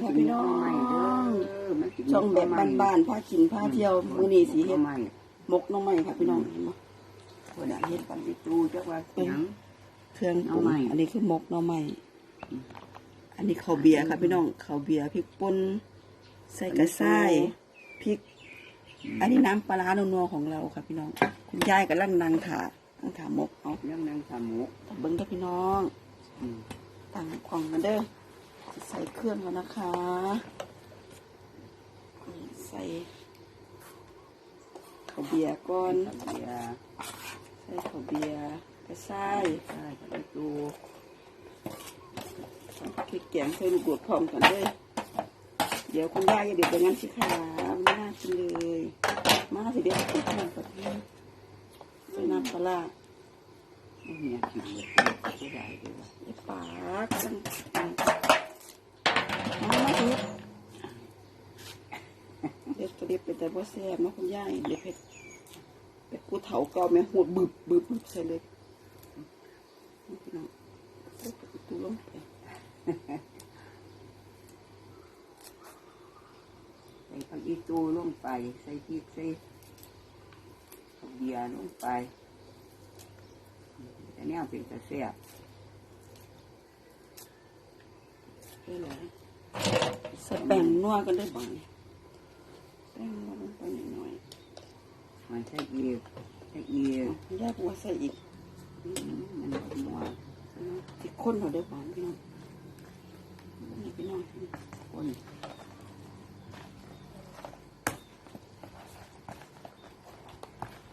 ค่ะพี่น้องใหม่เด้อมันสิช่องแบบบ้านๆพากินพาเที่ยวมื้อนี้สิเฮ็ดใหม่หมกหน้องใหม่ค่ะพี่น้องเห็นบ่คนน่ะเฮ็ดปันติตูจักว่าหยังเครื่องปรุงหน่อไม้อันนี้คือหมกหน้องใหม่อันนี้ข้าวเบียร์ค่ะพี่น้องข้าวเบียร์พริกป่นใส่กระส่ายพริก อันนี้น้ำปลาร้านัวๆของเราค่ะพี่น้อง คุณยายกำลังนั่งถานั่งถาหมกเอายังนางสามุกเบิ้งกับพี่น้องอืมตั้งของกันเด้อ ใส่เครื่องแล้วนะคะนี่ใส่ข้าวเบียร์ก่อนเบียร์ใส่ข้าวเบียร์กระส่ายใช่ปันติตูพริกแกงใส่ลูกโดดพร้อมกันเลย เดี๋ยวคุณยายจะเดือดไปงั้นสิคะไม่น่ากินเลย มาสิเดี๋ยวคุณพ่อกับพี่ใส่น้ำปลาร้าไม่มีอยากกินเลยไม่ได้เลยว่ะไอ้ปาก จังมามาสิเด็ดตัวเด็ดเป็นแต่บ่แซ่บนะคุณย่ายเด็ดเผ็ดเป็ดกูเถาเก่าแม่หัวบึบบึบบึบใส่เลยนี่พี่น้องตูลงไปใส่ปันติตูลงไป ใส่พริกใส่ข้าวเบียร์ลงไปแต่แนวเป็นกระเสียบได้เลย ใส่แป้งนัวกันได้บ้างแป้งนัวลงไปหน่อยมันใส่อีกใส่อีกๆคุณยายบอกว่าใส่อีกอืมมันหมดหมดที่ข้นเราได้บ้างพี่น้องนี่พี่น้องคน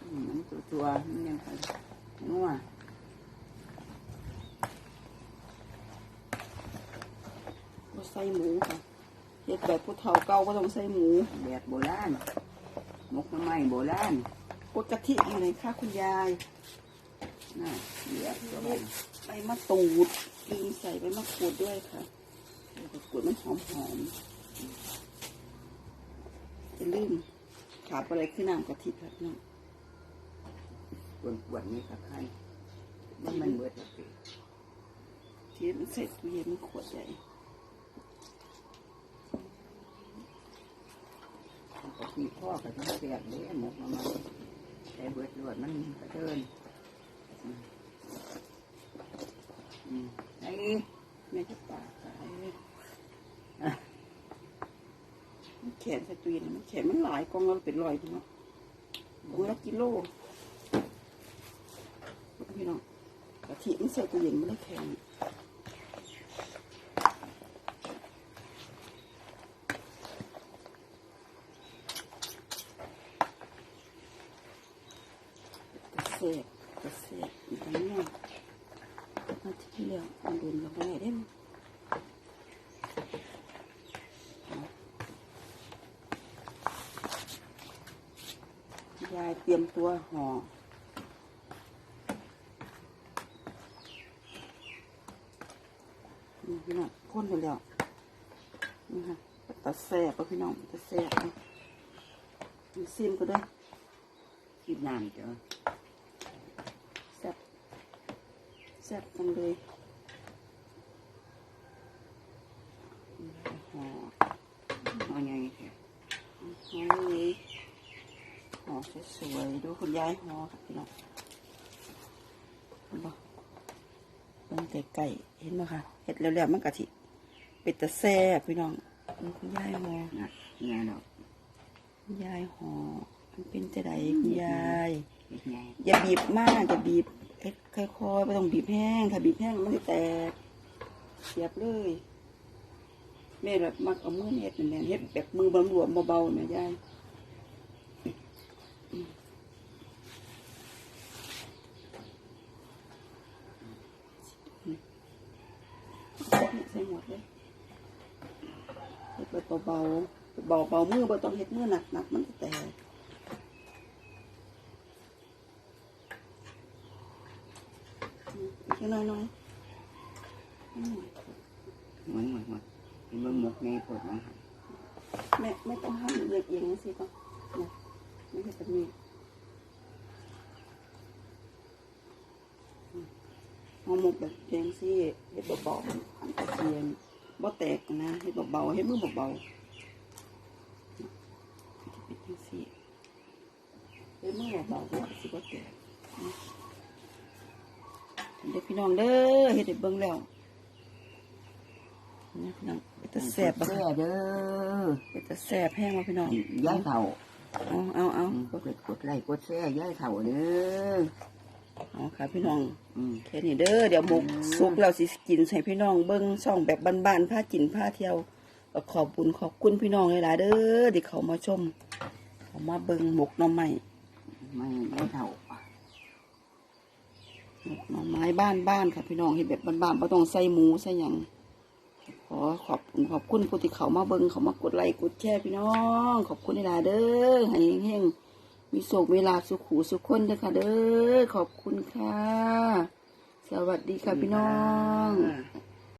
อืมมันตัวตัวๆมันยังไปนัวเราใส่หมูค่ะเฮ็ดแบบผู้เฒ่าเก่าก็ต้องใส่หมูแบบโบราณมกน้ำไม้โบราณกดกะทิอะไรคะคุณยายน่ะเหลือตัวไปใบมะตูดลืมใส่ใบมะกรูดด้วยค่ะใบมะกรูดมันหอมหอมๆจะลืมขาดอะไรคือน้ำกะทิครับน้องปวดปวดๆนี่กับใครมันมันเบิดแล้วสิที่มันใส่ตู้เย็นมันขวดใหญ่ ปกติ พ่อกับทั้งเสียบเลยหมกน้ำไม้แต่เบิดรวดมันกระเทินไอ้แม่จะปากใส่มันแขนส่ตู้เย็นมันแขนมันหลายกองเราเป็นรอยพี่น้องกองละกิโลพี่น้องกะทิมันใส่ตู้เย็นมันเลยแข็ง กระเสกกระเสกอีกอันนี้มาที่แล้วมันโดนลงไปไหนได้มั้ยยายเตรียมตัวห่อนี่พี่น้องพ่นไปแล้วนี่ค่ะตะแสบพี่น้องตะแสบนะมันซิมก็ได้คิดน้ำเจ้า แซ่บแซ่บจังเลยห่อเอาไงแค่ห่อเลยห่อสวยๆดูคุณยายห่อค่ะพี่น้องเห็นปะเป็นไก่ๆเห็นไหมคะเห็ดแล้วๆมันกะทิเป็ดตะแซ่บพี่น้องดูคุณยายห่อน่ะไงดอกคุณยายห่อมันเป็นจะไดคุณยายเฮ็ดไงอย่าบีบมากอย่าบีบ ค่อยๆไม่ต้องบีบแห้ง ถ้าบีบแห้งมันจะแตกเสียบเลยแม่แบบมักเอามือเฮ็ดนั่นแหละเฮ็ดแบบมือบำรวมเบาๆนะยายใส่หมดเลยเฮ็ดแบบเบาๆเบาๆมือบ่ต้องเฮ็ดมือหนักหนักๆมันจะแตก อีกน้อยน้อยหมันหมันหมันเป็นเบิ่งหมกในปวดมันหันแม่ไม่ต้องห้ามเลือกเองนะสิก็นะไม่ใช่แบบนี้ห่อหมกแบบแกงซี่เด็ดเบาๆหั่นกระเทียมบ่แตกนะเฮ็ดเบาๆเฮ็ดมือเบาๆจะเป็นจังซี่เฮ็ดมือเบาๆก็สิบ่แตกนะเด็ก พี่น้องเด้อเฮ็ดให้เบิ่งแล้วนะพี่น้องเป็นตาแซ่บบ่แซ่เด้อเป็นตาแซ่บแห้งมาพี่น้องย้ายเข่าเอาเอาเอากดกดไล่กดแซ่ย้ายเข่าเด้อเอาค่ะพี่น้องอืมแค่นี้เด้อเดี๋ยวหมกสุกแล้วสิกินใส่พี่น้องเบิ้งช่องแบบบ้านๆผ้ากินผ้าเที่ยวก็ขอบคุณขอบคุณพี่น้องหลายๆเด้อที่เขามาชมเขามาเบิ้งหมกหน่อไม้ไม่ย้ายเข่า หมกหน่อไม้บ้านบ้านค่ะพี่น้องเห็นแบบบ้านๆไม่ต้องใส่หมูใส่หยังขอขอบคุณขอบคุณผู้ที่เขามาเบิ้งเขามากดไลค์กดแชร์พี่น้อง ขอบคุณหลาเด้อให้เฮงมีโศกเวลาสุขหูสุขคนเด้อค่ะ เด้อขอบคุณค่ะ สวัสดีค่ะพี่น้อง